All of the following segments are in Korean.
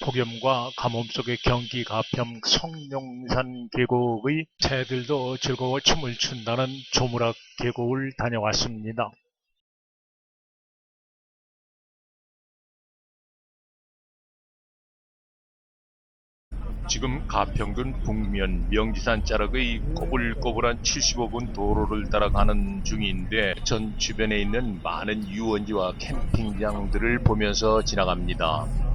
폭염과 가뭄 속의 경기 가평 성룡산 계곡의 새들도 즐거워 춤을 춘다는 조무락 계곡을 다녀왔습니다. 지금 가평군 북면 명지산 자락의 꼬불꼬불한 75분 도로를 따라가는 중인데 전 주변에 있는 많은 유원지와 캠핑장들을 보면서 지나갑니다.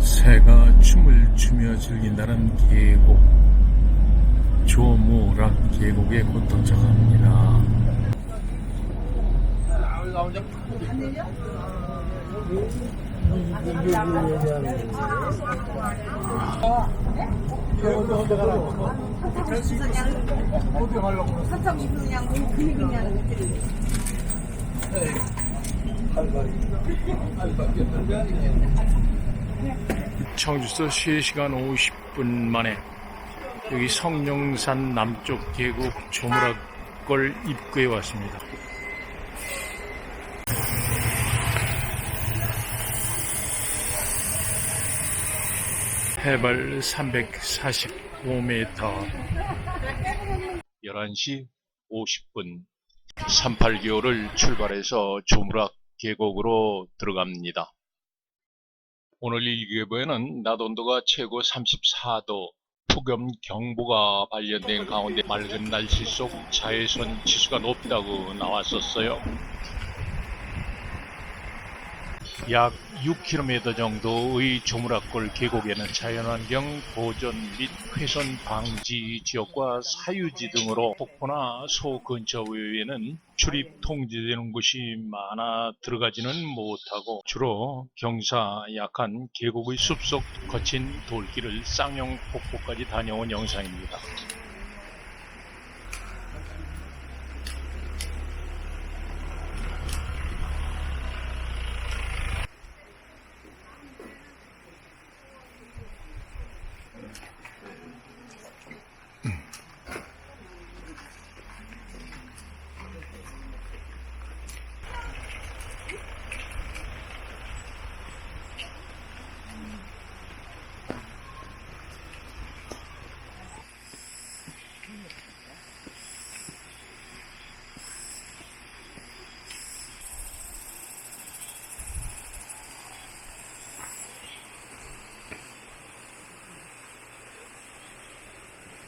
새가 춤을 추며 즐긴다는 계곡 조모락 계곡에 곧 도착합니다. 사탕 그냥 근육이냐는 느낌이 청주서 3시간 50분 만에 여기 성룡산 남쪽 계곡 조무락골 입구에 왔습니다. 해발 345m 11시 50분 38개월을 출발해서 조무락 계곡으로 들어갑니다. 오늘 일기예보에는 낮온도가 최고 34도, 폭염 경보가 발령된 가운데 맑은 날씨 속 자외선 지수가 높다고 나왔었어요. 약 6km 정도의 조무락골 계곡에는 자연환경 보존 및 훼손 방지 지역과 사유지 등으로 폭포나 소 근처 외에는 출입 통제되는 곳이 많아 들어가지는 못하고 주로 경사 약한 계곡의 숲속 거친 돌길을 쌍용 폭포까지 다녀온 영상입니다.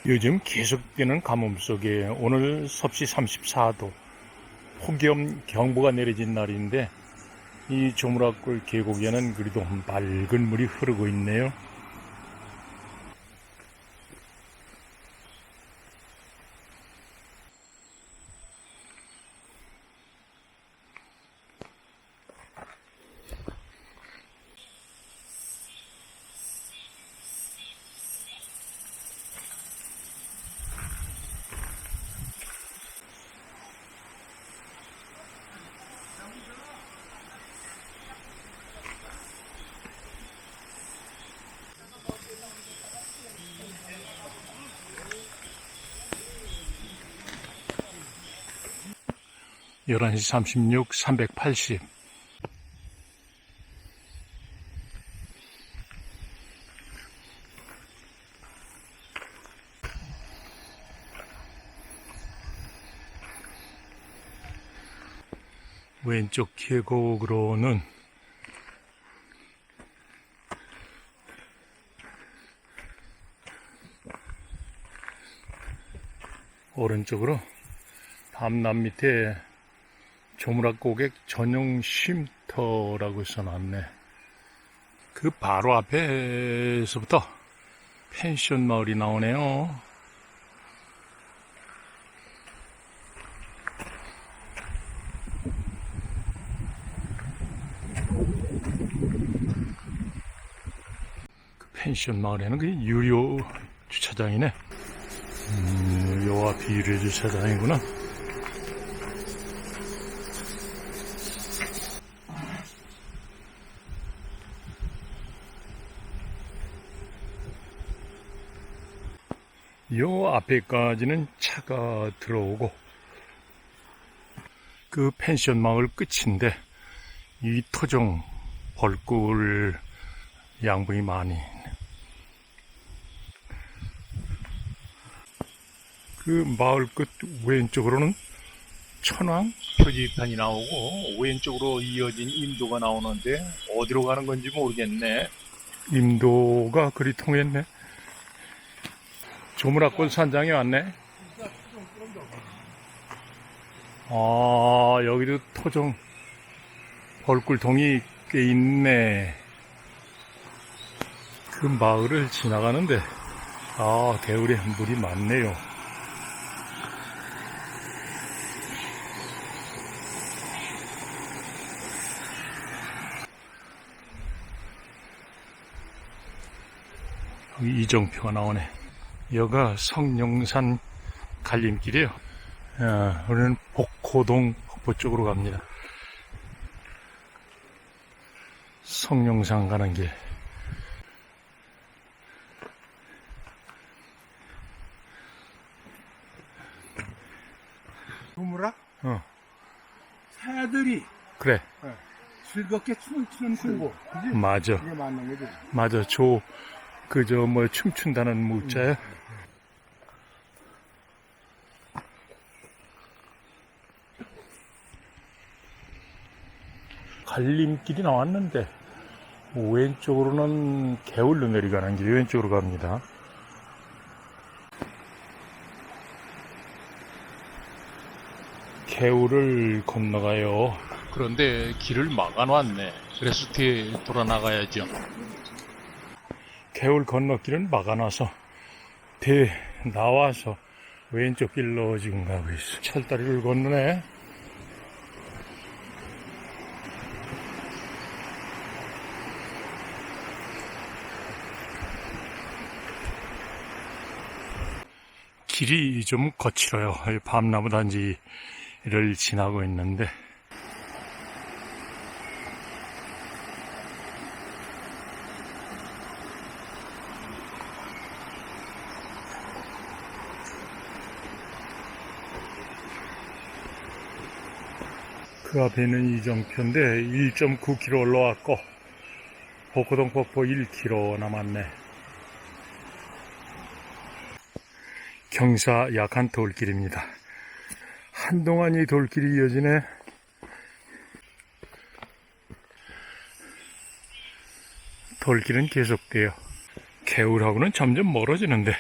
요즘 계속되는 가뭄 속에 오늘 섭씨 34도 폭염 경보가 내려진 날인데 이 조무락골 계곡에는 그래도 맑은 물이 흐르고 있네요. 열한 시 36, 380. 왼쪽 계곡으로는 오른쪽으로 밤남 밑에 조무락 고객 전용 쉼터라고 써놨네. 그 바로 앞에서부터 펜션 마을이 나오네요. 그 펜션 마을에는 그 유료 주차장이네. 음, 요 앞이 유료 주차장이구나. 요 앞에까지는 차가 들어오고 그 펜션 마을 끝인데 이 토종 벌꿀 양분이 많이. 그 마을 끝 왼쪽으로는 천왕 표지판이 나오고 왼쪽으로 이어진 임도가 나오는데 어디로 가는 건지 모르겠네. 임도가 그리 통했네. 조문학골 산장에 왔네. 아, 여기도 토종 벌꿀통이 꽤 있네. 그 마을을 지나가는데, 아, 개울에 물이 많네요. 이정표가 나오네. 여가 성룡산 갈림길이에요. 아, 우리는 복호동 북부 쪽으로 갑니다. 성룡산 가는 길. 조무라 어, 새들이 그래. 즐겁게 춤을 추는 공고? 맞아. 맞아. 조, 그, 저, 뭐, 춤춘다는 무자야. 갈림길이 나왔는데, 왼쪽으로는 개울로 내려가는 길, 왼쪽으로 갑니다. 개울을 건너가요. 그런데 길을 막아놨네. 그래서 뒤에 돌아 나가야죠. 개울 건너길은 막아놔서 대 나와서 왼쪽 길로 지금 가고 있어. 철다리를 건너네. 길이 좀 거칠어요. 이 밤나무 단지를 지나고 있는데 그 앞에 있는 이정표인데 1.9km 올라왔고 복고동 폭포 1km 남았네. 경사 약한 돌길입니다. 한동안 이 돌길이 이어지네. 돌길은 계속돼요. 개울하고는 점점 멀어지는데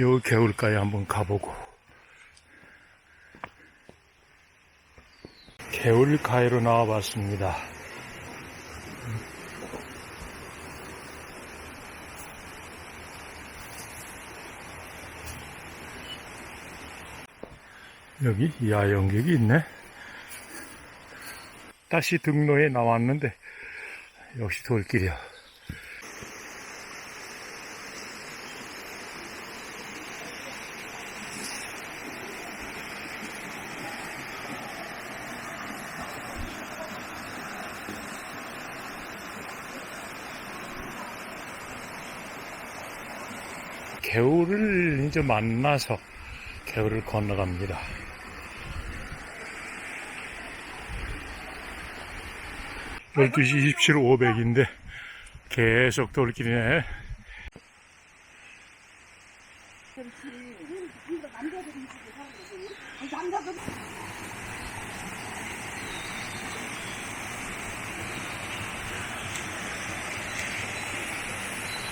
요 개울가에 한번 가보고 개울 가해로 나와봤습니다. 여기 야영객이 있네. 다시 등로에 나왔는데 역시 돌길이야. 개울을 이제 만나서 개울을 건너갑니다. 열두 시 27, 500인데 계속 돌길이네.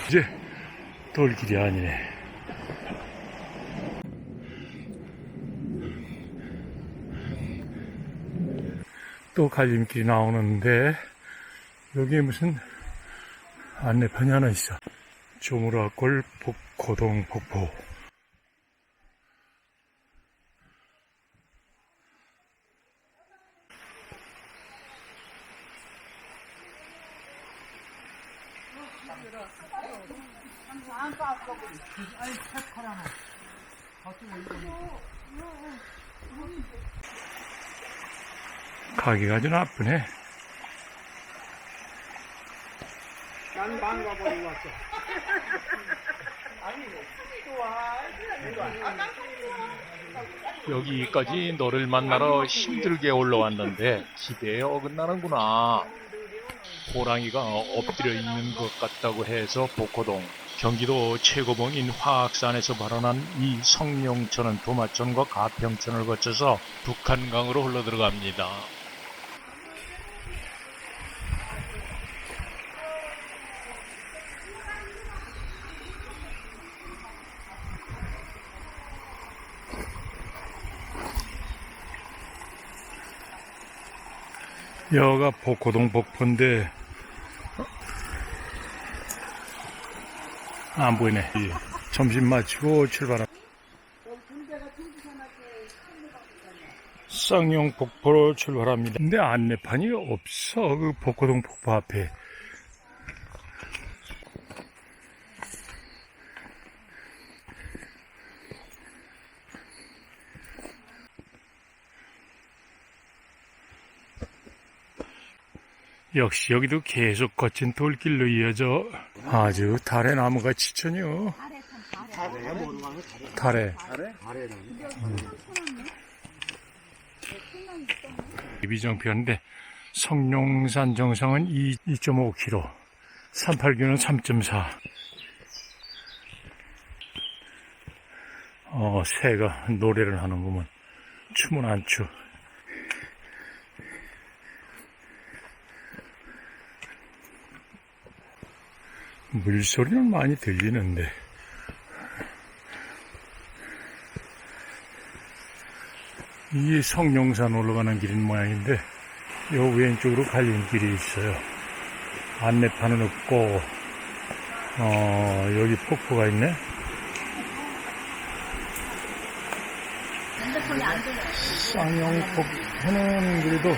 이제 돌길이 아니네. 또 갈림길이 나오는데 여기에 무슨 안내편이 하나 있어. 조무라골 복고동 폭포. 가기가 좀 나쁘네. 망가 버리고 왔어 여기까지 너를 만나러 힘들게 올라왔는데 기대에 어긋나는구나. 호랑이가 엎드려 있는 것 같다고 해서 복호동 경기도 최고봉인 화학산에서 발원한 이 성룡천은 도마천과 가평천을 거쳐서 북한강으로 흘러 들어갑니다. 여가 복호동 복포인데 안 보이네. 예. 점심 마치고 출발합니다. 쌍용 폭포로 출발합니다. 근데 안내판이 없어. 그 복호동 폭포 앞에. 역시 여기도 계속 거친 돌길로 이어져 아주 달의 나무가 지천이요. 달에. 비정표인데 성룡산 정상은 2, 2.5km, 389는 3.4. 어, 새가 노래를 하는구먼. 춤은 안 추. 물소리는 많이 들리는데. 이게 성룡산 올라가는 길인 모양인데, 요 왼쪽으로 갈림길이 있어요. 안내판은 없고, 어, 여기 폭포가 있네. 핸드폰이 안 들려. 쌍용 폭포는 그래도,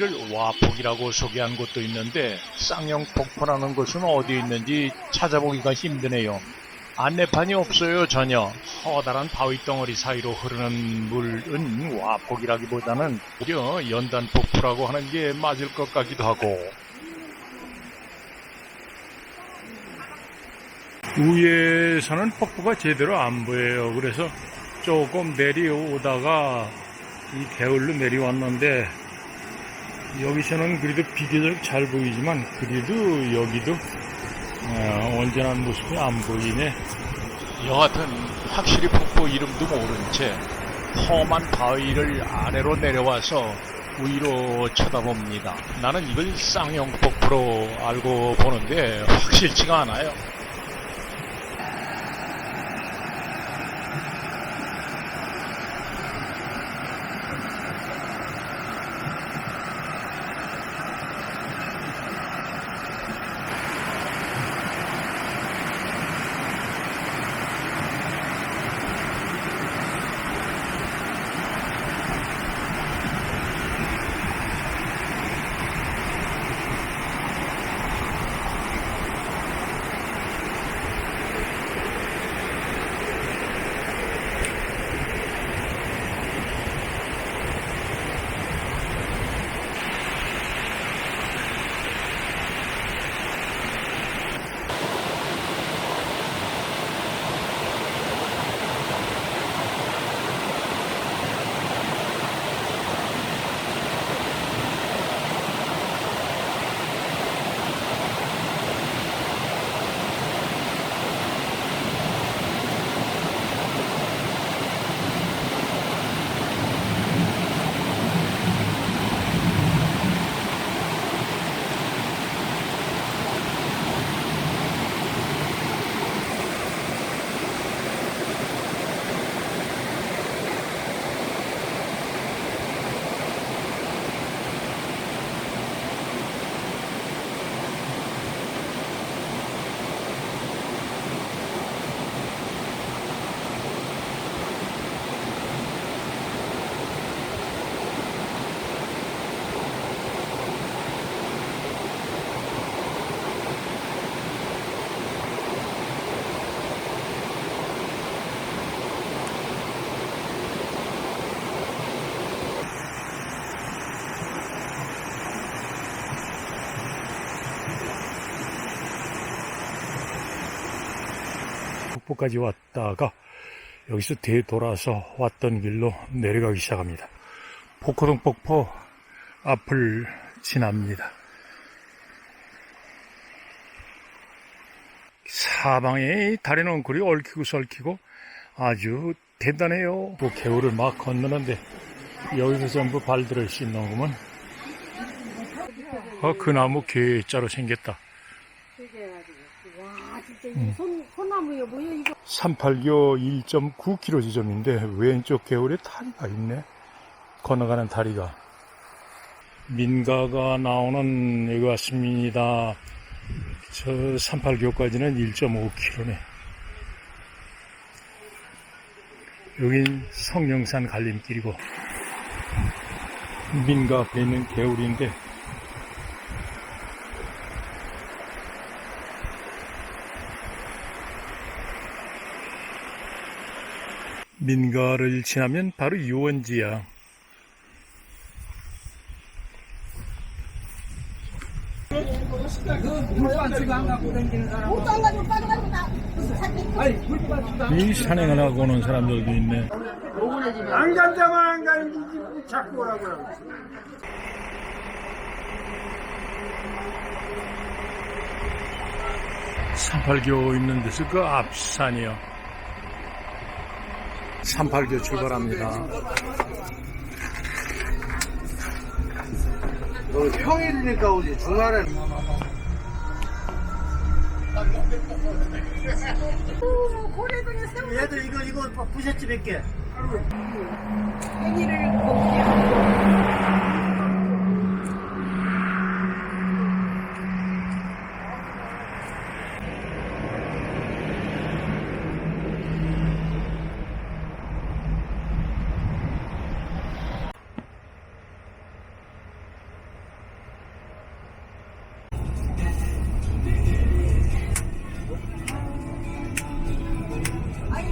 여기를 와폭이라고 소개한 곳도 있는데 쌍용 폭포라는 곳은 어디 있는지 찾아보기가 힘드네요. 안내판이 없어요 전혀. 커다란 바위 덩어리 사이로 흐르는 물은 와폭이라기보다는 오히려 연단 폭포라고 하는 게 맞을 것 같기도 하고. 위에서는 폭포가 제대로 안 보여요. 그래서 조금 내려오다가 이 개울로 내려왔는데 여기서는 그래도 비교적 잘 보이지만 그래도 여기도 어, 온전한 모습이 안 보이네. 여하튼 확실히 폭포 이름도 모른 채 험한 바위를 아래로 내려와서 위로 쳐다봅니다. 나는 이걸 쌍용 폭포로 알고 보는데 확실치가 않아요. 폭포까지 왔다가 여기서 되돌아서 왔던 길로 내려가기 시작합니다. 포코동 폭포 앞을 지납니다. 사방에 다리는 엉클이 얽히고 설키고 아주 대단해요. 그 개울을 막 건너는데 여기서 전부 발들을 씻는구먼. 어, 그 나무 괴자로 생겼다. 와 진짜 이 손, 소나무요 뭐야 이거 389 1.9km 지점인데 왼쪽 개울에 다리가 있네. 건너가는 다리가. 민가가 나오는 여기 왔습니다. 저 389까지는 1.5km네. 여긴 성령산 갈림길이고 민가 앞에 있는 개울인데 민가를 지나면 바로 유원지야. 이 산행을 하고 오는 사람들도 있네. 안 간다면 안 가는 지 자꾸 오라고요. 삼팔교 있는 데서 그 앞산이요. 삼팔교 출발합니다. 너 평일이니까 오지 새우 얘들 이거 이거 팽이를 먹게 하고